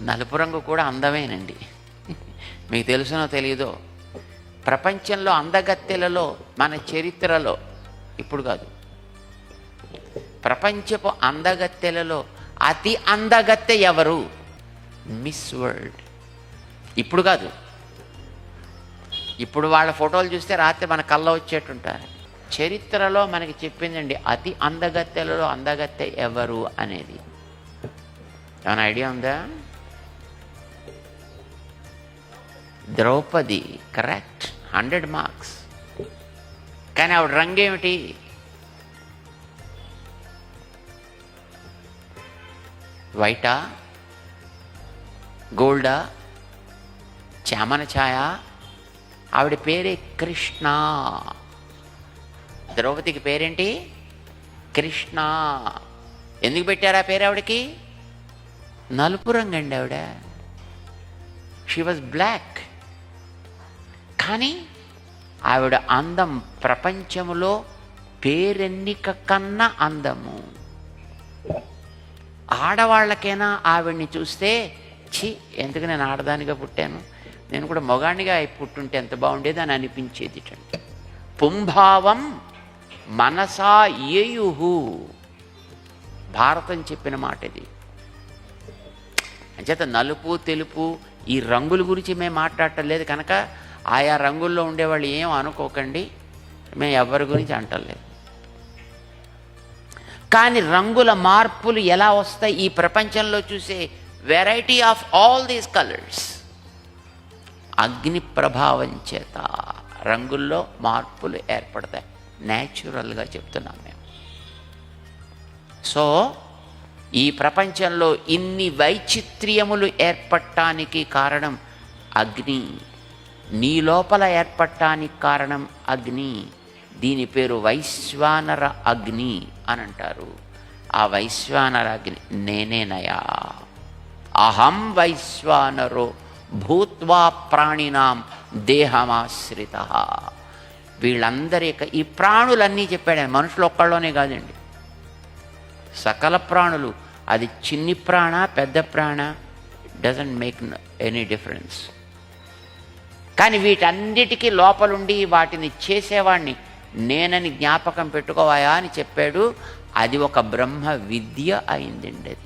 నలుపు రంగు కూడా అందమేనండి. మీకు తెలుసునో తెలియదో ప్రపంచంలో అందగత్తెలలో మన చరిత్రలో ఇప్పుడు కాదు. ప్రపంచపు అందగత్తెలలో అతి అందగత్తె ఎవరు? Miss world. ఇప్పుడు కాదు. ఇప్పుడు వాళ్ళ ఫోటోలు చూస్తే రాత్రి మన కళ్ళ వచ్చేటుంటారు చరిత్రలో మనకి చెప్పిందండి అతి అందగత్తెలలో అందగత్తె ఎవరు అనేది. ఏమైనా ఐడియా ఉందా? Draupadi correct hundred marks. కానీ ఆవిడ రంగు ఏమిటి? వైటా? గోల్డా? చామన ఛాయ ఆవిడ పేరే కృష్ణ. ద్రౌపదికి పేరేంటి? కృష్ణ. ఎందుకు పెట్టారు ఆ పేరు ఆవిడకి? నలుపు రంగు అండి ఆవిడ. షీ వాజ్ బ్లాక్ కానీ ఆవిడ అందం ప్రపంచములో పేరెన్నిక కన్నా అందము. ఆడవాళ్ళకైనా ఆవిడ్ని చూస్తే ఛీ ఎందుకు నేను ఆడదానిగా పుట్టాను? నేను కూడా మొగాడిగా అయి పుట్టుంటే ఎంత బాగుండేది అని అనిపించేది పుంభావం మనసా ఏయుహు. భారతం చెప్పిన మాట ఇది అంచేత నలుపు తెలుపు ఈ రంగుల గురించి మేము మాట్లాడటం లేదు కనుక ఆయా రంగుల్లో ఉండేవాళ్ళు ఏం అనుకోకండి మేము ఎవరి గురించి అంటలేదు. కానీ రంగుల మార్పులు ఎలా వస్తాయి? ఈ ప్రపంచంలో చూసే variety of all these colours అగ్ని ప్రభావం చేత రంగుల్లో మార్పులు ఏర్పడతాయి. న్యాచురల్గా చెప్తున్నాం మేము. సో ఈ ప్రపంచంలో ఇన్ని వైచిత్ర్యములు ఏర్పడటానికి కారణం అగ్ని. నీ లోపల ఏర్పడటానికి కారణం అగ్ని. దీని పేరు వైశ్వానర అగ్ని అని అంటారు ఆ వైశ్వానర అగ్ని నేనేనయా? అహం వైశ్వానరో భూత్వా ప్రాణినాం దేహమాశ్రిత. వీళ్ళందరి ఈ ప్రాణులన్నీ చెప్పాడు మనుషులు ఒక్కళ్ళలోనే కాదండి. సకల ప్రాణులు. అది చిన్ని ప్రాణ పెద్ద ప్రాణ. డజంట్ మేక్ ఎనీ డిఫరెన్స్ కానీ వీటన్నిటికీ లోపలుండి వాటిని చేసేవాడిని నేనని జ్ఞాపకం పెట్టుకోవాయా అని చెప్పాడు. అది ఒక బ్రహ్మ విద్య అయిందండి అది.